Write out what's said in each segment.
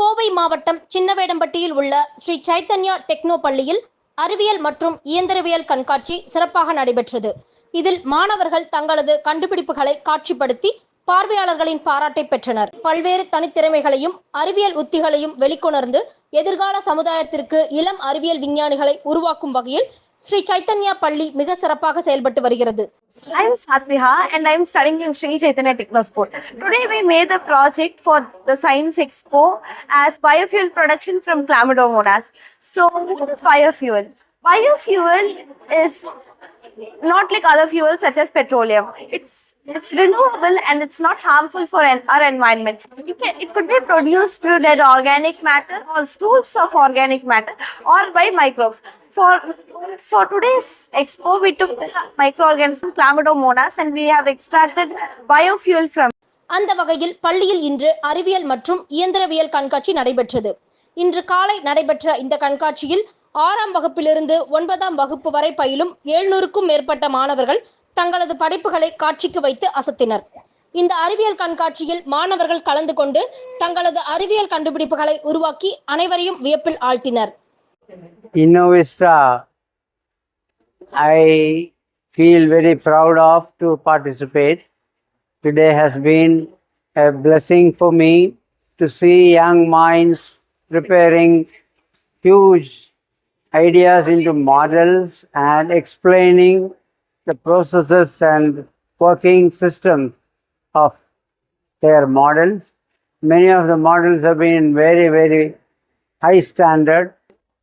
கோவை மாவட்டம் சின்னவேடம்பட்டியில் உள்ள ஸ்ரீ சைத்தன்யா டெக்னோ பள்ளியில் அறிவியல் மற்றும் இயந்திரவியல் கண்காட்சி சிறப்பாக நடைபெற்றது. இதில் மாணவர்கள் தங்களது கண்டுபிடிப்புகளை காட்சிப்படுத்தி பார்வையாளர்களின் பாராட்டை பெற்றனர். பல்வேறு தனித்திறமைகளையும் அறிவியல் உத்திகளையும் வெளிக்கொணர்ந்து எதிர்கால சமுதாயத்திற்கு இளம் அறிவியல் விஞ்ஞானிகளை உருவாக்கும் வகையில் ஸ்ரீ சைத்தன்யா பள்ளி மிக சிறப்பாக செயல்பட்டு வருகிறது I'm Satviha and I'm studying in Sri Chaitanya Technosport. Today we made a project for the Science Expo as biofuel production from Chlamydomonas. So what is biofuel? Biofuel is not like other fuels such as petroleum. It's it's renewable and it's not harmful for en- our environment. It, can, it could be produced through dead organic matter or stools of organic matter or by microbes. For for today's expo, we took the microorganism Chlamydomonas and we have extracted biofuel from அந்த வகையில் பள்ளியில் இன்று அறிவியல் மற்றும் இயந்திரவியல் கண்காட்சி நடைபெற்றது இன்று காலை நடைபெற்ற இந்த கண்காட்சியில் ஆறாம் வகுப்பிலிருந்து ஒன்பதாம் வகுப்பு வரை பயிலும் எழுநூறுக்கும் மேற்பட்ட மாணவர்கள் தங்களது படைப்புகளை காட்சிக்கு வைத்து அசத்தினர் இந்த அறிவியல் கண்காட்சியில் மாணவர்கள் கலந்து கொண்டு தங்களது அறிவியல் கண்டுபிடிப்புகளை உருவாக்கி அனைவரையும் வியப்பில் ஆழ்த்தினர் Innovista, I feel very proud of to participate. Today has been a blessing for me to see young minds preparing huge ideas into models and explaining the processes and working systems of their models. Many of the models have been very, very high standard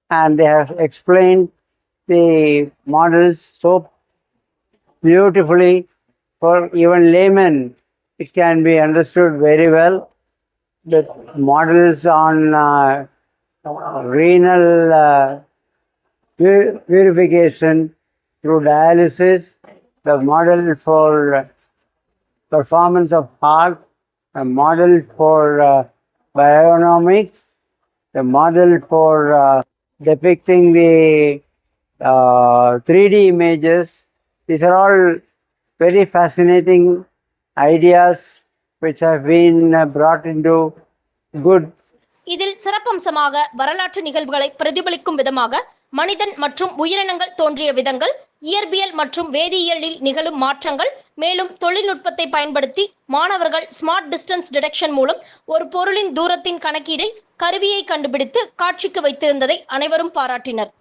and they have explained the models so beautifully for even laymen it can be understood very well the models on uh, renal uh, purification through dialysis the model for uh, performance of heart a model for uh, bionomics the model for uh, depicting the uh, 3D images. These are all very fascinating ideas which have been uh, brought into good இதில் சிறப்பம்சமாக வரலாற்று நிகழ்வுகளை பிரதிபலிக்கும் விதமாக மனிதன் மற்றும் உயிரினங்கள் தோன்றிய விதங்கள் இயற்பியல் மற்றும் வேதியியலில் நிகழும் மாற்றங்கள் மேலும் தொழில்நுட்பத்தை பயன்படுத்தி மாணவர்கள் ஸ்மார்ட் டிஸ்டன்ஸ் டிடெக்ஷன் மூலம் ஒரு பொருளின் தூரத்தின் கணக்கீடை கருவியை கண்டுபிடித்து காட்சிக்கு வைத்திருந்ததை அனைவரும் பாராட்டினர்.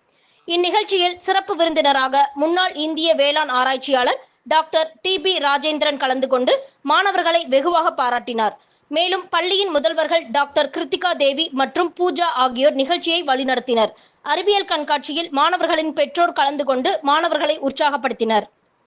இந்நிகழ்ச்சியில் சிறப்பு விருந்தினராக முன்னாள் இந்திய வேளாண் ஆராய்ச்சியாளர் டாக்டர் டி பி ராஜேந்திரன் கலந்து கொண்டு மாணவர்களை வெகுவாக பாராட்டினார். மேலும் பள்ளியின் முதல்வர்கள் டாக்டர் கிருத்திகா தேவி மற்றும் பூஜா ஆகியோர் நிகழ்ச்சியை வழிநடத்தினர். அறிவியல் கண்காட்சியில் மாணவர்களின் பெற்றோர் கலந்து கொண்டு மாணவர்களை உற்சாகப்படுத்தினர்.